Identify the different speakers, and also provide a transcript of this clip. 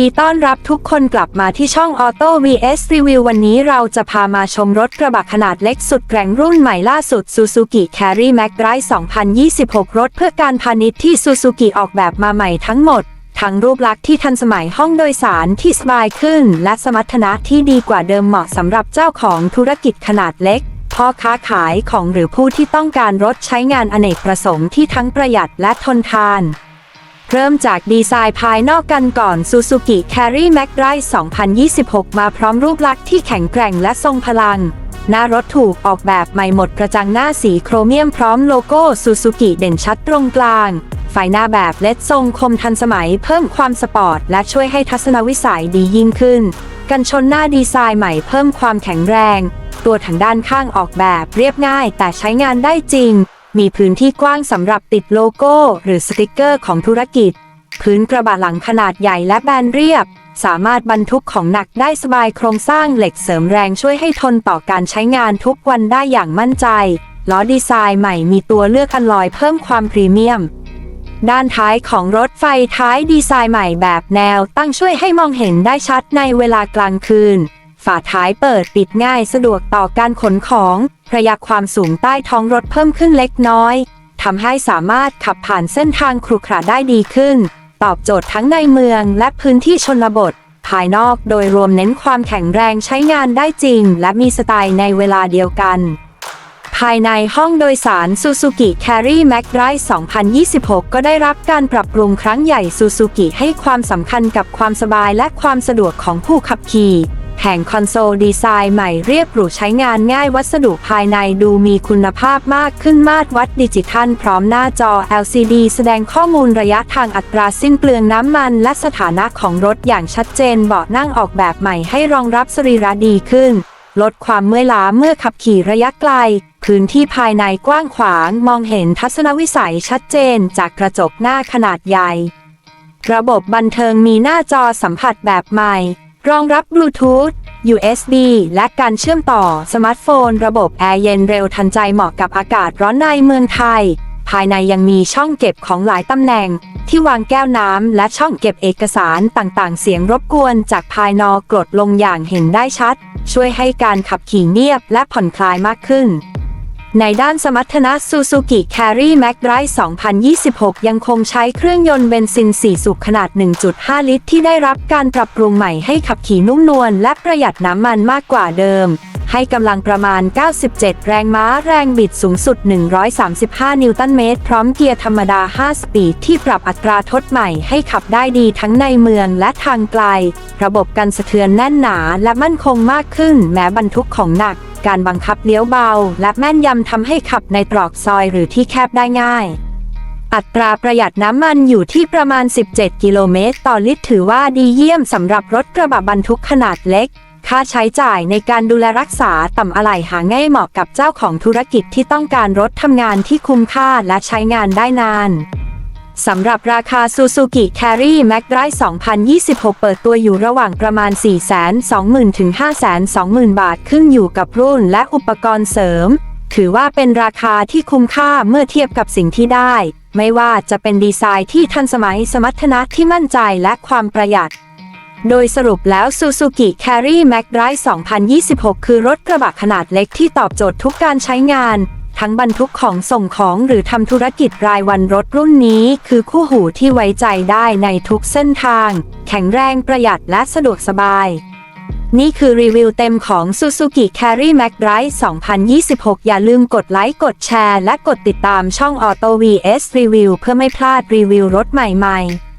Speaker 1: ดีต้อนรับทุกคนกลับมาที่ช่อง Auto VS Review วันนี้เราจะพามาชมรถกระบะขนาดเล็กสุดแกร่งรุ่นใหม่ล่าสุด Suzuki Carry Max Drive 2026 รถเพื่อการพาณิชย์ที่ Suzuki ออกแบบมาใหม่ทั้งหมด ทั้งรูปลักษณ์ที่ทันสมัยห้องโดยสารที่สบายขึ้น และสมรรถนะที่ดีกว่าเดิมเหมาะสำหรับเจ้าของธุรกิจขนาดเล็กพ่อค้าขายของหรือผู้ที่ต้องการรถใช้งานอเนกประสงค์ที่ทั้งประหยัดและทนทาน เริ่มจากดีไซน์ภายนอกกันก่อน Suzuki Carry Max Drive 2026 มาพร้อมรูปลักษณ์ที่แข็งแกร่งและทรงพลัง หน้ารถถูกออกแบบใหม่หมดกระจังหน้าสีโครเมียมพร้อมโลโก้ Suzuki เด่นชัดตรงกลางไฟหน้าแบบเลดทรงคมทันสมัยเพิ่มความสปอร์ต และช่วยให้ทัศนวิสัยดียิ่งขึ้น กันชนหน้าดีไซน์ใหม่เพิ่มความแข็งแรง ตัวถังด้านข้างออกแบบเรียบง่ายแต่ใช้งานได้จริง มีพื้นที่กว้างสำหรับติดโลโก้ หรือสติกเกอร์ของธุรกิจ พื้นกระบะหลังขนาดใหญ่และแบนเรียบ สามารถบรรทุกของหนักได้สบายโครงสร้างเหล็กเสริมแรงช่วยให้ทนต่อการใช้งานทุกวันได้อย่างมั่นใจ ล้อดีไซน์ใหม่มีตัวเลือกอัลลอยเพิ่มความพรีเมียม ด้านท้ายของรถไฟท้ายดีไซน์ใหม่แบบแนวตั้งช่วยให้มองเห็นได้ชัดในเวลากลางคืน ฝาท้ายเปิดปิดง่ายสะดวกต่อการขนของระยัดความสูงใต้ท้องรถเพิ่มขึ้นเล็กน้อยทำให้สามารถขับผ่านเส้นทางครุขระได้ดีขึ้น ตอบโจทย์ทั้งในเมืองและพื้นที่ชนบท ภายนอกโดยรวมเน้นความแข็งแรงใช้งานได้จริง และมีสไตล์ในเวลาเดียวกัน ภายในห้องโดยสาร Suzuki Carry Max Drive 2026 ก็ได้รับการปรับปรุงครั้งใหญ่ Suzuki ให้ความสำคัญกับความสบายและความสะดวกของผู้ขับขี่ แห่งคอนโซลดีไซน์ใหม่เรียบหรูใช้งานง่ายวัสดุภายในดูมีคุณภาพมากขึ้นมาตรวัดดิจิทัล พร้อมหน้าจอ LCD แสดงข้อมูลระยะทางอัตราสิ้นเปลืองน้ำมัน และสถานะของรถอย่างชัดเจนเบาะนั่งออกแบบใหม่ให้รองรับสรีระดีขึ้น ลดความเมื่อยล้าเมื่อขับขี่ระยะไกล พื้นที่ภายในกว้างขวางมองเห็นทัศนวิสัยชัดเจนจากกระจกหน้าขนาดใหญ่ ระบบบันเทิงมีหน้าจอสัมผัสแบบใหม่ รองรับบลูทูธ USB และการเชื่อมต่อสมาร์ทโฟน ระบบแอร์เย็นเร็วทันใจเหมาะกับอากาศร้อนในเมืองไทย ภายในยังมีช่องเก็บของหลายตำแหน่ง ที่วางแก้วน้ำและช่องเก็บเอกสารต่างๆ เสียงรบกวนจากภายนอกกรดลงอย่างเห็นได้ชัด ช่วยให้การขับขี่เงียบและผ่อนคลายมากขึ้น ในด้านสมรรถนะ Suzuki Carry Max Drive 2026 ยังคงใช้เครื่องยนต์เบนซิน 4 สูบขนาด 1.5 ลิตร ที่ได้รับการปรับปรุงใหม่ให้ขับขี่นุ่มนวลและประหยัดน้ำมันมากกว่าเดิม ให้กำลังประมาณ 97 แรงม้าแรงบิดสูงสุด 135 นิวตันเมตร พร้อมเกียร์ธรรมดา 5 สปีดที่ปรับอัตราทดใหม่ให้ขับได้ดีทั้งในเมืองและทางไกล ระบบกันสะเทือนแน่นหนาและมั่นคงมากขึ้นแม้บรรทุกของหนัก การบังคับเลี้ยวเบา และแม่นยำทำให้ขับในตรอกซอยหรือที่แคบได้ง่ายอัตราประหยัดน้ำมันอยู่ที่ประมาณ 17 กิโลเมตร ต่อลิตรถือว่าดีเยี่ยมสำหรับรถกระบะบรรทุกขนาดเล็ก ค่าใช้จ่ายในการดูแลรักษาต่ำอะไหล่หาง่ายเหมาะกับเจ้าของธุรกิจที่ต้องการรถทำงานที่คุ้มค่าและใช้งานได้นานสำหรับราคา Suzuki Carry Max Drive 2026 เปิดตัวอยู่ระหว่างประมาณ 420,000 ถึง 520,000 บาท ขึ้นอยู่กับรุ่นและอุปกรณ์เสริม ถือว่าเป็นราคาที่คุ้มค่าเมื่อเทียบกับสิ่งที่ได้ ไม่ว่าจะเป็นดีไซน์ที่ทันสมัยสมรรถนะที่มั่นใจและความประหยัด โดยสรุปแล้ว Suzuki Carry Max Drive 2026 คือรถกระบะขนาดเล็กที่ตอบโจทย์ทุกการใช้งาน ทั้งบรรทุกของส่งของหรือทำธุรกิจรายวันรถรุ่นนี้ คือคู่หูที่ไว้ใจได้ในทุกเส้นทาง แข็งแรงประหยัดและสะดวกสบาย นี่คือรีวิวเต็มของ Suzuki Carry Max Drive 2026 อย่าลืมกดไลค์ กดแชร์ และกดติดตามช่อง Auto VS Review เพื่อไม่พลาดรีวิวรถใหม่ๆ